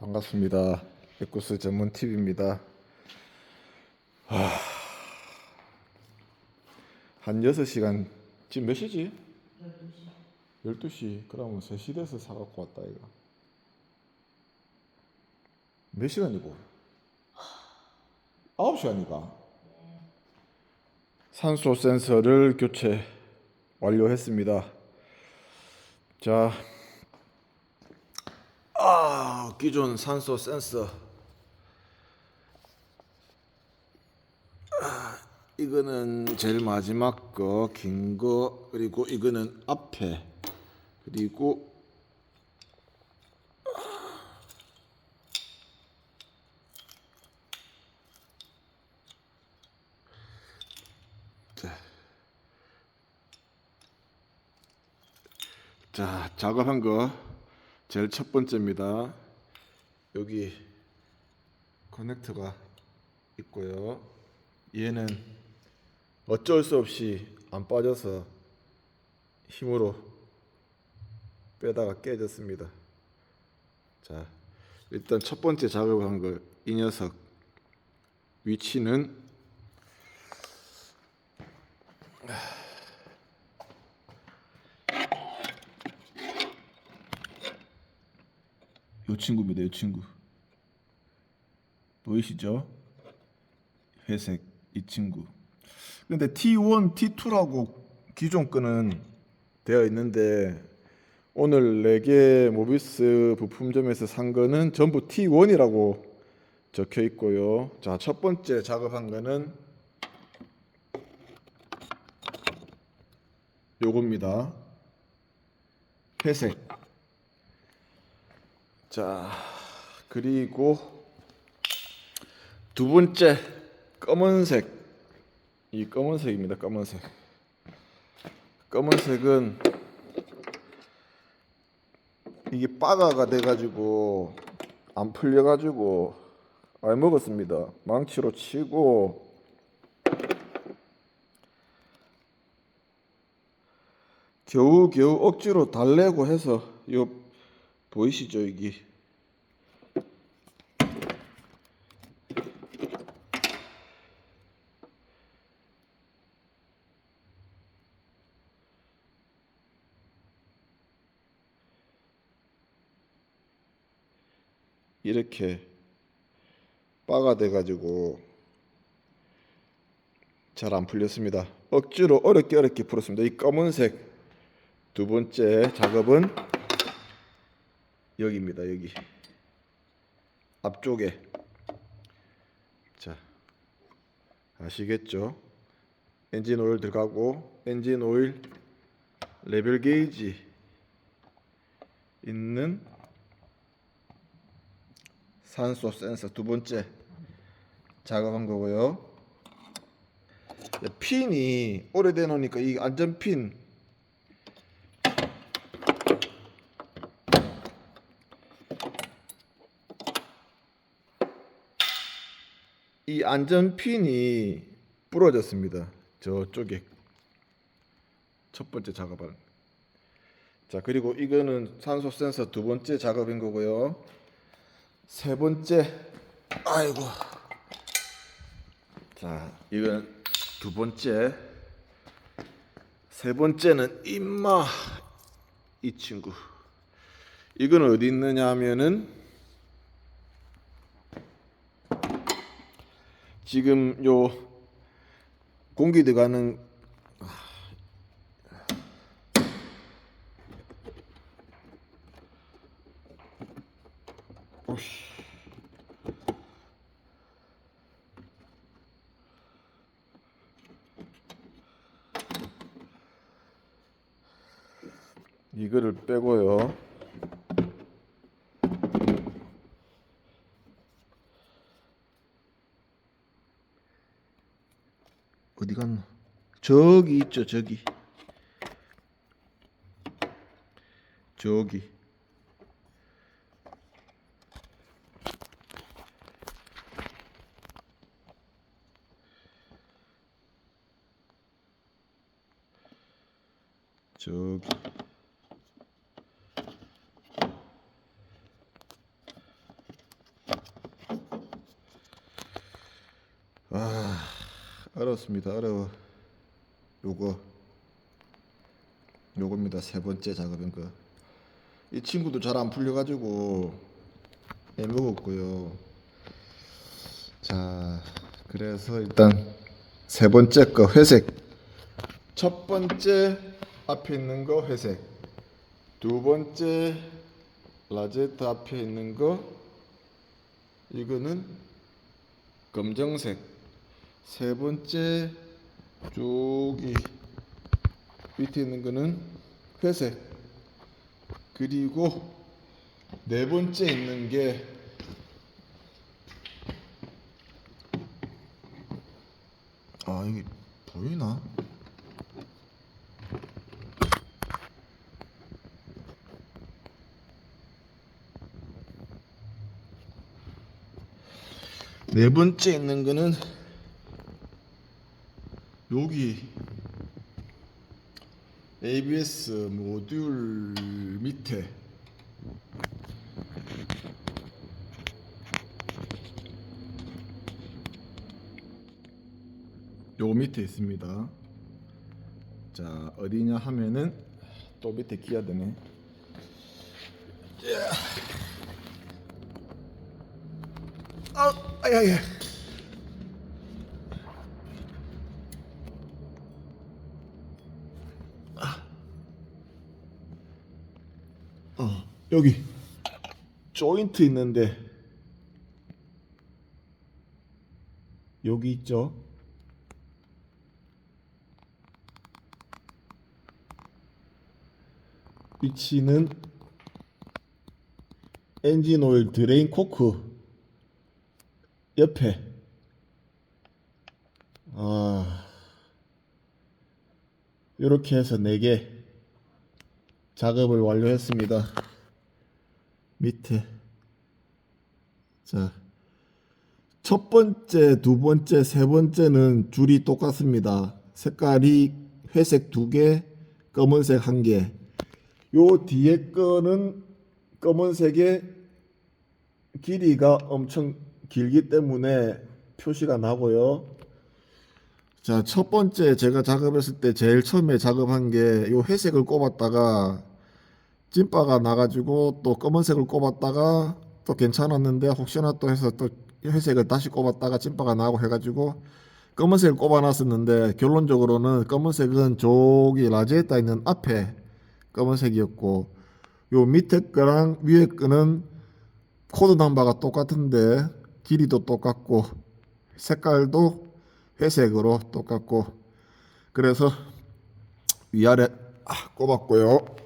반갑습니다. 에쿠스 전문 TV입니다. 한 6시간 지금 몇 시지? 12시. 12시. 그러면 3시 돼서 사 갖고 왔다 이거. 몇 시간이고? 9시간이가. 산소 센서를 교체 완료했습니다. 자, 아, 기존 산소 센서. 아, 이거는 제일 마지막 거, 긴 거, 그리고 이거는 앞에, 그리고 자, 자 작업한 거 제일 첫 번째입니다. 여기 커넥터가 있고요. 얘는 어쩔 수 없이 안 빠져서 힘으로 빼다가 깨졌습니다. 자, 일단 첫 번째 작업한 거이 녀석 위치는 요 친구입니다. 요 친구. 보이시죠? 회색 이 친구. 근데 T1, T2라고 기존 거는 되어 있는데 오늘 레게 모비스 부품점에서 산 거는 전부 T1이라고 적혀 있고요. 자, 첫 번째 작업한 거는 요겁니다. 회색. 자, 그리고 두 번째 검은색. 이 검은색입니다. 검은색. 검은색은 이게 빠가가 돼 가지고 안 풀려 가지고 알 먹었습니다. 망치로 치고 겨우 겨우 억지로 달래고 해서 요 보이시죠 여기 이렇게 빠가 돼가지고 잘 안 풀렸습니다. 억지로 어렵게 어렵게 풀었습니다. 이 검은색 두 번째 작업은 여기입니다. 여기 앞쪽에 자 아시겠죠? 엔진 오일 들어가고 엔진 오일 레벨 게이지 있는 산소 센서 두 번째 작업한 거고요. 핀이 오래돼 놓으니까 이 안전핀 안전핀이 부러졌습니다. 저쪽에 첫 번째 작업을. 자 그리고 이거는 산소 센서 두 번째 작업인 거고요. 세 번째 아이고 자 이건 두 번째 세 번째는 임마 이 친구 이건 어디 있느냐 하면은 지금 요 공기 들어가는 오씨 이거를 빼고요. 어디 갔나? 저기 있죠, 저기. 저기. 어렵습니다. 어려워. 요거 요겁니다. 세 번째 작업인 거. 이 친구도 잘 안 풀려가지고 애먹었고요. 자, 그래서 일단 세 번째 거 회색. 첫 번째 앞에 있는 거 회색. 두 번째 라제트 앞에 있는 거 이거는 검정색. 세 번째 저기 밑에 있는 거는 회색. 그리고 네 번째 있는 게 아, 이게 보이나? 네 번째 있는 거는 여기 ABS 모듈 밑에 요 밑에 있습니다. 자 어디냐 하면은 또 밑에 끼야 되네. 아, 아야야. 어, 여기. 조인트 있는데. 여기 있죠? 위치는 엔진 오일 드레인 코크 옆에. 아 이렇게 해서 4개 작업을 완료했습니다. 밑에 자 첫 번째, 두 번째, 세 번째는 줄이 똑같습니다. 색깔이 회색 두 개, 검은색 한 개. 요 뒤에 거는 검은색에 길이가 엄청 길기 때문에 표시가 나고요. 자, 첫 번째 제가 작업했을 때 제일 처음에 작업한 게 요 회색을 꼽았다가 찐바가 나가지고 또 검은색을 꼽았다가 또 괜찮았는데 혹시나 또 해서 또 회색을 다시 꼽았다가 찐바가 나고 해가지고 검은색을 꼽아놨었는데 결론적으로는 검은색은 저기 라지에다 있는 앞에 검은색이었고 요 밑에 거랑 위에 거는 코드 남바가 똑같은데 길이도 똑같고 색깔도 회색으로 똑같고 그래서 위아래 아, 꼽았고요.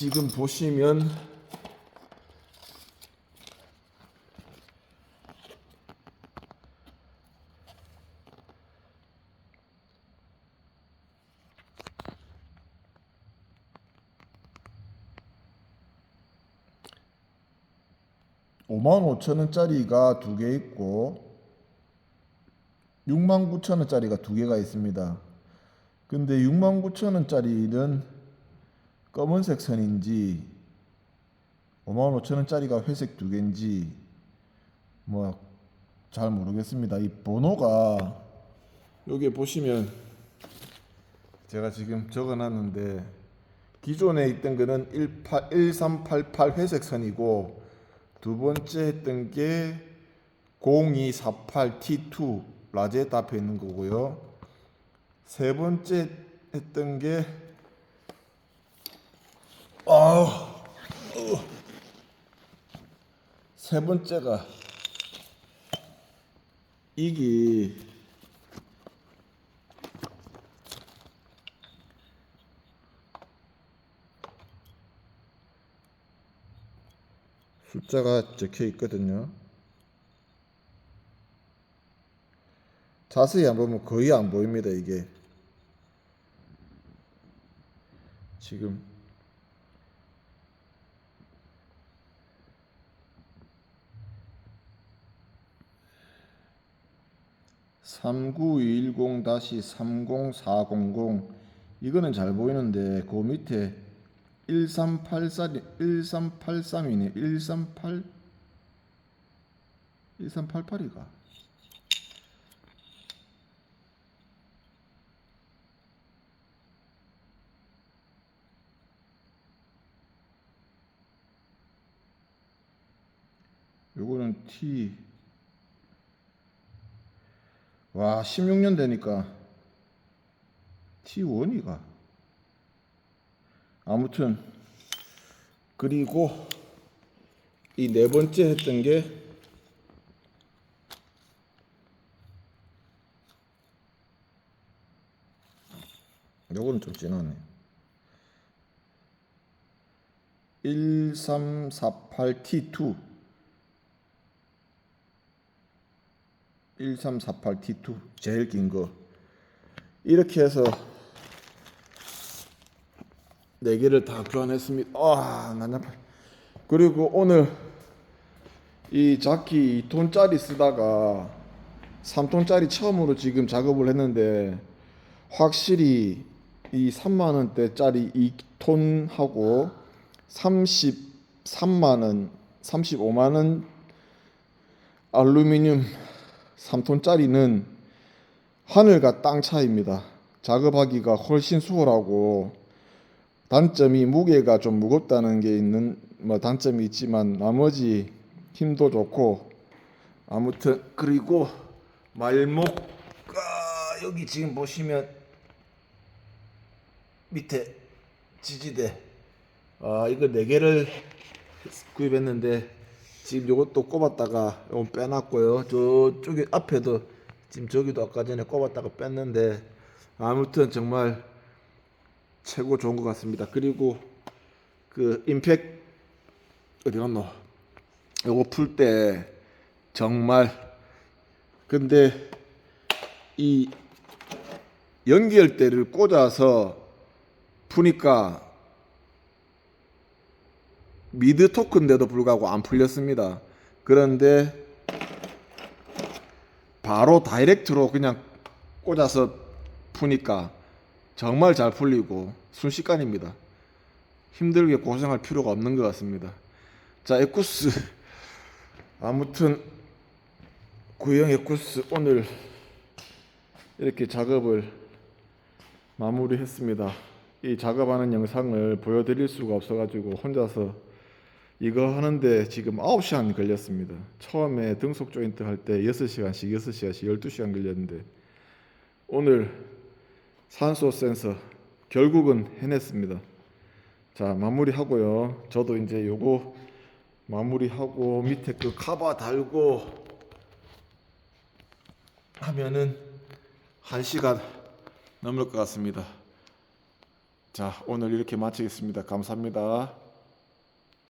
지금 보시면 오만 5천 원짜리가 두 개 있고 6만 9천 원짜리가 두 개가 있습니다. 근데 6만 9천 원짜리는 검은색 선인지 5만 5천 원짜리가 회색 두 개인지 뭐 잘 모르겠습니다. 이 번호가 여기 보시면 제가 지금 적어놨는데 기존에 있던 거는 18, 1388 회색 선이고 두 번째 했던 게 0248 T2 라제트 앞에 있는 거고요. 세 번째 했던 게 아, 세 번째가 이게 숫자가 적혀 있거든요. 자세히 안 보면 거의 안 보입니다, 이게. 지금 삼구일공 다시 삼공사공공. 이거는 잘 보이는데 그 밑에 1384 1383이네. 138 1388이가. 요거는 T 와 16년 되니까 T1이가. 아무튼 그리고 이 네 번째 했던 게 요거는 좀 진하네. 1348T2 1348T2 제일 긴 거 이렇게 해서 네 개를 다 교환했습니다. 아, 난장판. 그리고 오늘 이 자키 2톤짜리 쓰다가 3톤짜리 처음으로 지금 작업을 했는데 확실히 이 3만 원대짜리 2톤하고 33만 원, 35만 원 알루미늄 3톤짜리는 하늘과 땅 차이입니다. 작업하기가 훨씬 수월하고 단점이 무게가 좀 무겁다는 게 있는 뭐 단점이 있지만 나머지 힘도 좋고 아무튼 그리고 말목 아, 여기 지금 보시면 밑에 지지대 아 이거 네 개를 구입했는데 지금 요것도 꼽았다가 요거 빼놨고요 저쪽에 앞에도 지금 저기도 아까 전에 꼽았다가 뺐는데 아무튼 정말 최고 좋은 것 같습니다. 그리고 그 임팩 어디 갔노? 요거 풀 때 정말 근데 이 연결대를 꽂아서 푸니까 미드 토크인데도 불구하고 안 풀렸습니다. 그런데 바로 다이렉트로 그냥 꽂아서 푸니까 정말 잘 풀리고 순식간입니다. 힘들게 고생할 필요가 없는 것 같습니다. 자, 에쿠스 아무튼 구형 에쿠스 오늘 이렇게 작업을 마무리했습니다. 이 작업하는 영상을 보여드릴 수가 없어가지고 혼자서 이거 하는데 지금 9시간 걸렸습니다. 처음에 등속 조인트 할 때 6시간씩 6시간씩 12시간 걸렸는데 오늘 산소 센서 결국은 해냈습니다. 자 마무리하고요. 저도 이제 요거 마무리하고 밑에 그 카바 달고 하면은 한 시간 넘을 것 같습니다. 자 오늘 이렇게 마치겠습니다. 감사합니다.